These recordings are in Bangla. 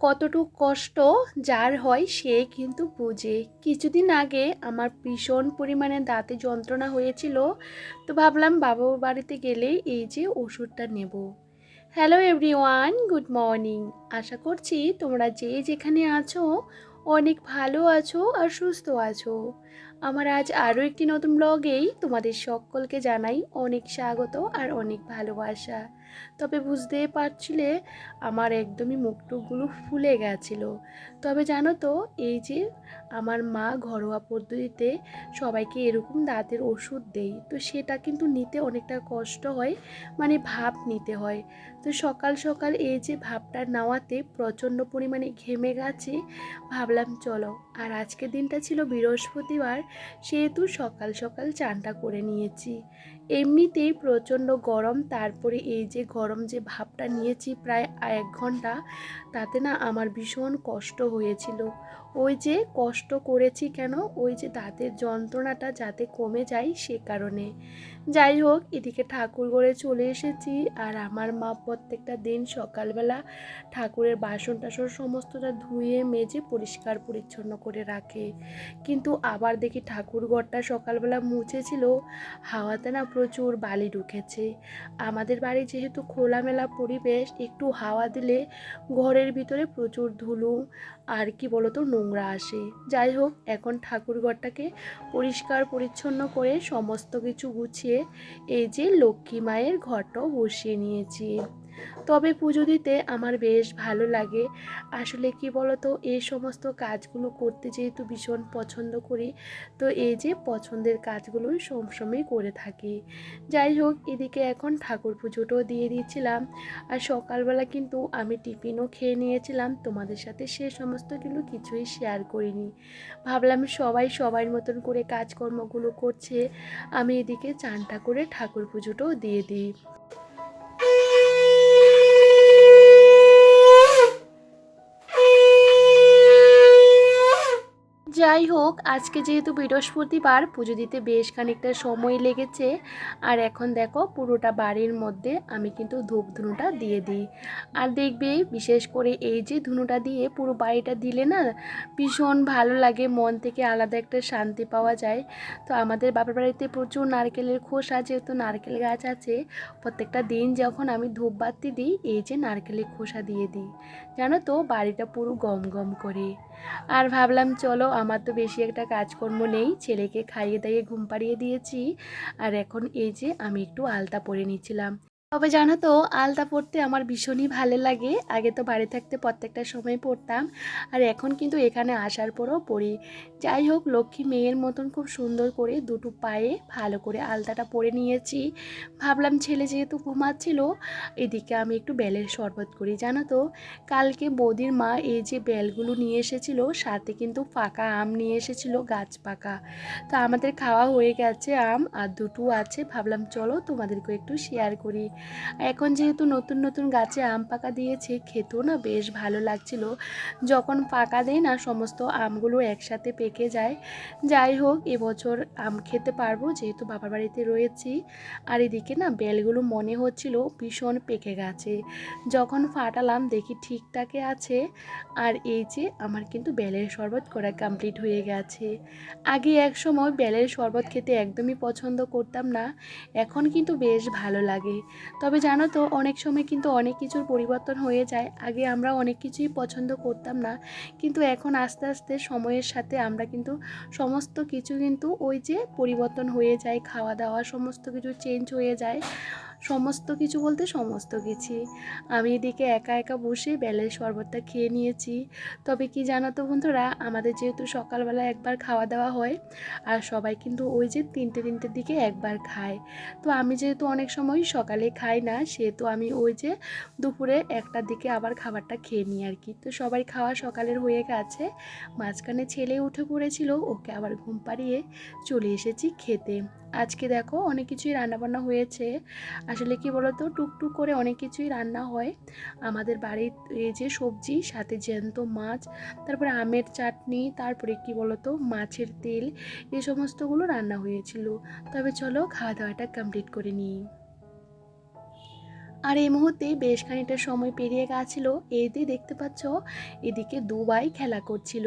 কতটুক কষ্ট যার হয় সে কিন্তু বুঝে। কিছুদিন আগে আমার ভীষণ পরিমাণে দাঁতে যন্ত্রণা হয়েছিল, তো ভাবলাম বাবার বাড়িতে গেলে এই যে ওষুধটা নেব। হ্যালো এভরিওয়ান গুড মর্নিং আশা করছি তোমরা যে যেখানে আছো, অনেক ভালো আছো আর সুস্থ আছো। আমার আজ আরও একটি নতুন ব্লগেই তোমাদের সকলকে জানাই অনেক স্বাগত আর অনেক ভালোবাসা। তবে বুঝতেই পারছিলে আমার একদমই মুখটুকগুলো ফুলে গেছিল। তবে জানো তো, এই যে আমার মা ঘরোয়া পদ্ধতিতে সবাইকে এরকম দাঁতের ওষুধ দেয়, তো সেটা কিন্তু নিতে অনেকটা কষ্ট হয় মানে ভাপ নিতে হয়। তো সকাল সকাল এই যে ভাবটা নেওয়াতে প্রচণ্ড পরিমাণে ঘেমে গেছে, ভাবলাম চলো, আর আজকের দিনটা ছিল বৃহস্পতিবার সেহেতু সকাল সকাল চানটা করে নিয়েছি। এমনিতেই প্রচণ্ড গরম, তারপরে এই যে গরম যে ভাবটা নিয়েছি প্রায় এক ঘণ্টা, তাতে না আমার ভীষণ কষ্ট হয়েছিল। ওই যে কষ্ট করেছি কেন? ওই যে দাঁতের যন্ত্রণাটা যাতে কমে যায় সে কারণে। যাই হোক, এদিকে ঠাকুর ঘরে চলে এসেছি আর আমার মা প্রত্যেকটা দিন সকালবেলা ঠাকুরের বাসন টাসন সমস্তটা ধুয়ে, মেজে পরিষ্কার পরিচ্ছন্ন করে রাখে। কিন্তু আবার দেখি ঠাকুর ঘরটা সকালবেলা মুছেছিল, হাওয়াতে না প্রচুর বালি ঢুকেছে। আমাদের বাড়ি যেহেতু খোলামেলা পরিবেশ, একটু হাওয়া দিলে ঘরের ভিতরে প্রচুর ধুলো আর কি বলতো, নোংরা আসে। যাই হোক, এখন ঠাকুর ঘরটাকে পরিষ্কার পরিচ্ছন্ন করে সমস্ত কিছু গুছিয়ে এই যে লক্ষ্মী মায়ের ঘরটাও বসিয়ে নিয়েছি। তবে পুজো দিতে আমার বেশ ভালো লাগে। আসলে কি বলতো, এই সমস্ত কাজগুলো করতে যেহেতু ভীষণ পছন্দ করি, তো এই যে পছন্দের কাজগুলোই সবসময় করে থাকি। যাই হোক, এদিকে এখন ঠাকুর পুজোটাও দিয়ে দিয়েছিলাম। আর সকালবেলা কিন্তু আমি টিফিনও খেয়ে নিয়েছিলাম। তোমাদের সাথে সে সমস্তগুলো কিছুই শেয়ার করিনি। ভাবলাম সবাই সবার মতন করে কাজকর্মগুলো করছে। আমি এদিকে চানটা করে ঠাকুর পুজোটাও দিয়ে দিই। যাই হোক, আজকে যেহেতু বৃহস্পতিবার, পুজো দিতে বেশ খানিকটা সময় লেগেছে। আর এখন দেখো, পুরোটা বাড়ির মধ্যে আমি কিন্তু ধূপ ধুনুটা দিয়ে দিই। আর দেখবে, বিশেষ করে এই যে ধুনুটা দিয়ে পুরো বাড়িটা দিলে না, ভীষণ ভালো লাগে, মন থেকে আলাদা একটা শান্তি পাওয়া যায়। তো আমাদের বাবার বাড়িতে প্রচুর নারকেলের খোসা, যেহেতু নারকেল গাছ আছে, প্রত্যেকটা দিন যখন আমি ধূপ বাতি দিই, এই যে নারকেলের খোসা দিয়ে দিই। জানো তো, বাড়িটা পুরো গম গম করে। আর ভাবলাম, চলো, আমার তো বেশি একটা কাজকর্ম নেই। ছেলেকে খাইয়ে দাইয়ে ঘুম পাড়িয়ে দিয়েছি। আর এখন এই যে আমি একটু আলতা পরে নিচ্ছিলাম। তবে জানো তো, আলতা পড়তে আমার ভীষণই ভালো লাগে। আগে তো বাড়ি থাকতে প্রত্যেকটা সময় পড়তাম। আর এখন কিন্তু এখানে আসার পরও পড়ি। যাই হোক, লক্ষ্মী মেয়ের মতন খুব সুন্দর করে দুটো পায়ে ভালো করে আলতাটা পরে নিয়েছি। ভাবলাম ছেলে যেহেতু ঘুমাচ্ছিল, এদিকে আমি একটু বেলের শরবত করি। জানো তো, কালকে বৌদির মা এই যে বেলগুলো নিয়ে এসেছিল, সাথে কিন্তু পাকা আম নিয়ে এসেছিল, গাছ পাকা। তো আমাদের খাওয়া হয়ে গেছে আম, আর দুটো আছে। ভাবলাম, চলো তোমাদেরকে একটু শেয়ার করি। এখন যেহেতু নতুন নতুন গাছে আম পাকা দিয়েছে, খেতেও না বেশ ভালো লাগছিল। যখন পাকা দেয় না, সমস্ত আমগুলো একসাথে পেকে যায়। যাই হোক, এবছর আম খেতে পারব, যেহেতু বাবার বাড়িতে রয়েছি। আর এদিকে না, বেলগুলো মনে হচ্ছিল ভীষণ পেকে গেছে। যখন ফাটালাম, দেখি ঠিকঠাকে আছে। আর এই যে, আমার কিন্তু বেলের শরবত করা কমপ্লিট হয়ে গেছে। আগে এক সময় বেলের শরবত খেতে একদমই পছন্দ করতাম না, এখন কিন্তু বেশ ভালো লাগে। তবে জানো তো, অনেক সময় কিন্তু অনেক কিছুর পরিবর্তন হয়ে যায়। আগে আমরা অনেক কিছুই পছন্দ করতাম না। কিন্তু এখন আস্তে আস্তে সময়ের সাথে আমরা কিন্তু সমস্ত কিছু কিন্তু ওই যে পরিবর্তন হয়ে যায়, খাওয়া দাওয়া, সমস্ত কিছু চেঞ্জ হয়ে যায়। সমস্ত কিছু বলতে সমস্ত কিছু। আমি এদিকে একা একা বসে বেলের শরবতটা খেয়ে নিয়েছি। তবে কি জানো তো বন্ধুরা, আমাদের যেহেতু সকালবেলা একবার খাওয়া দাওয়া হয়, আর সবাই কিন্তু ওই যে তিনটে তিনটের দিকে একবার খায়। তো আমি যেহেতু অনেক সময় সকালে খাই না, সেহেতু আমি ওই যে দুপুরে একটার দিকে আবার খাবারটা খেয়ে নিই আর কি। তো সবাই খাওয়া সকালের হয়ে গেছে। মাঝখানে ছেলে উঠে পড়েছিল, ওকে আবার ঘুম পাড়িয়ে চলে এসেছি খেতে। আজকে দেখো অনেক কিছুই রান্নাবান্না হয়েছে। আসলে কি বলতো, টুকটুক করে অনেক কিছুই রান্না হয়। আমাদের বাড়ির এই যে সবজি, সাথে জ্যান্ত মাছ, তারপরে আমের চাটনি, তারপরে কি বলতো, মাছের তেল এই সমস্তগুলো রান্না হয়েছিল। তবে চলো খাওয়া দাওয়াটা কমপ্লিট করে নিই। আর এই মুহূর্তে বেশ খানিকটা সময় পেরিয়ে গেছিল। এতে দেখতে পাচ্ছ, এদিকে দুবাই খেলা করছিল।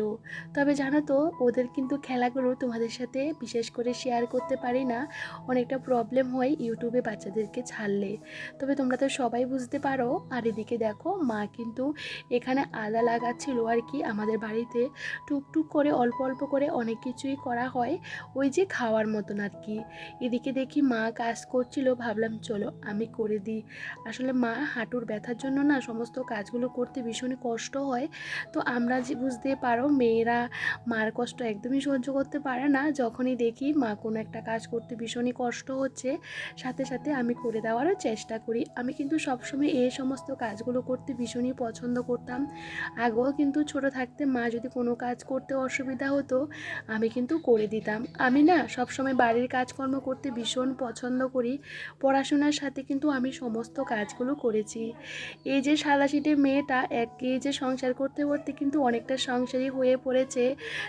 তবে জানো তো, ওদের কিন্তু খেলাগুলো তোমাদের সাথে বিশেষ করে শেয়ার করতে পারি না। অনেকটা প্রবলেম হয় ইউটিউবে বাচ্চাদেরকে ছাড়লে। তবে তোমরা তো সবাই বুঝতে পারো। আর এদিকে দেখো, মা কিন্তু এখানে আদা লাগাচ্ছিল আর কি আমাদের বাড়িতে। টুকটুক করে, অল্প অল্প করে অনেক কিছুই করা হয়। ওই যে খাওয়ার মতন আর কি। এদিকে দেখি মা কাজ করছিল। ভাবলাম, চলো, আমি করে দিই। আসলে মা হাঁটুর ব্যথার জন্য না সমস্ত কাজগুলো করতে ভীষণই কষ্ট হয়। তো আমরা যে বুঝতে পারো মেয়েরা মার কষ্ট একদমই সহ্য করতে পারে না। যখনই দেখি মা কোনো একটা কাজ করতে ভীষণই কষ্ট হচ্ছে, সাথে সাথে আমি করে দেওয়ারও চেষ্টা করি। আমি কিন্তু সবসময় এই সমস্ত কাজগুলো করতে ভীষণই পছন্দ করতাম। আগেও কিন্তু ছোট থাকতে মা যদি কোনো কাজ করতে অসুবিধা হতো, আমি কিন্তু করে দিতাম। আমি না সবসময় বাড়ির কাজকর্ম করতে ভীষণ পছন্দ করি। পড়াশোনার সাথে কিন্তু আমি সমস্ত কাজগুলো করেছি। এই যে সাদাসিটে মেয়েটা এক যে সংসার করতে করতে কিন্তু অনেকটা সংসারই হয়ে পড়েছে,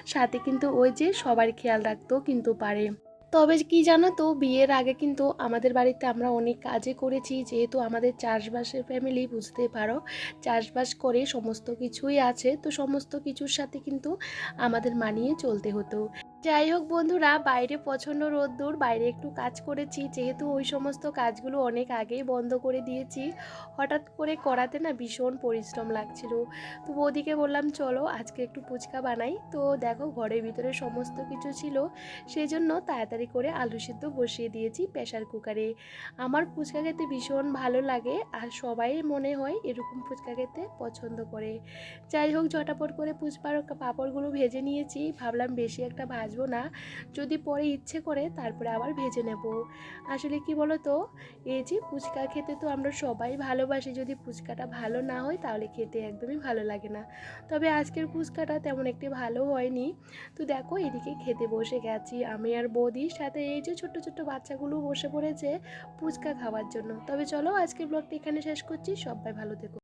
সাথে কিন্তু ওই যে সবার খেয়াল রাখতেও কিন্তু পারে। তবে কি জানো তো, বিয়ের আগে কিন্তু আমাদের বাড়িতে আমরা অনেক কাজে করেছি, যেহেতু আমাদের চাষবাসের ফ্যামিলি বুঝতে পারো? চাষবাস করে সমস্ত কিছুই আছে, তো সমস্ত কিছুর সাথে কিন্তু আমাদের মানিয়ে চলতে হতো। যাই হোক বন্ধুরা, বাইরে প্রচণ্ড রোদ্দুর বাইরে একটু কাজ করেছি। যেহেতু ওই সমস্ত কাজগুলো অনেক আগেই বন্ধ করে দিয়েছি, হঠাৎ করে করাতে না ভীষণ পরিশ্রম লাগছিল। তো বৌদিকে বললাম, চলো আজকে একটু ফুচকা বানাই। তো দেখো ঘরের ভিতরে সমস্ত কিছু ছিল সেই জন্য তাড়াতাড়ি করে আলু সিদ্ধ বসিয়ে দিয়েছি প্রেশার কুকারে। আমার ফুচকা খেতে ভীষণ ভালো লাগে আর সবাই মনে হয় এরকম ফুচকা খেতে পছন্দ করে। যাই হোক, ঝটাপট করে ফুচপার পাঁপড়গুলো ভেজে নিয়েছি। ভাবলাম বেশি একটা ভাজবো না। যদি পরে ইচ্ছে করে তারপরে আবার ভেজে নেব। আসলে কি বলো তো এই যে ফুচকা খেতে তো আমরা সবাই ভালোবাসি। যদি ফুচকাটা ভালো না হয় তাহলে খেতে একদমই ভালো লাগে না। তবে আজকের ফুচকাটা তেমন একটি ভালো হয়নি। তো দেখো এদিকে খেতে বসে গেছি আমি আর বৌদির সাথে। এই যে ছোট্ট ছোট্ট বাচ্চাগুলো বসে পড়েছে ফুচকা খাওয়ার জন্য। তবে চলো আজকের ব্লগটা এখানে শেষ করছি। সবাই ভালো থেকো।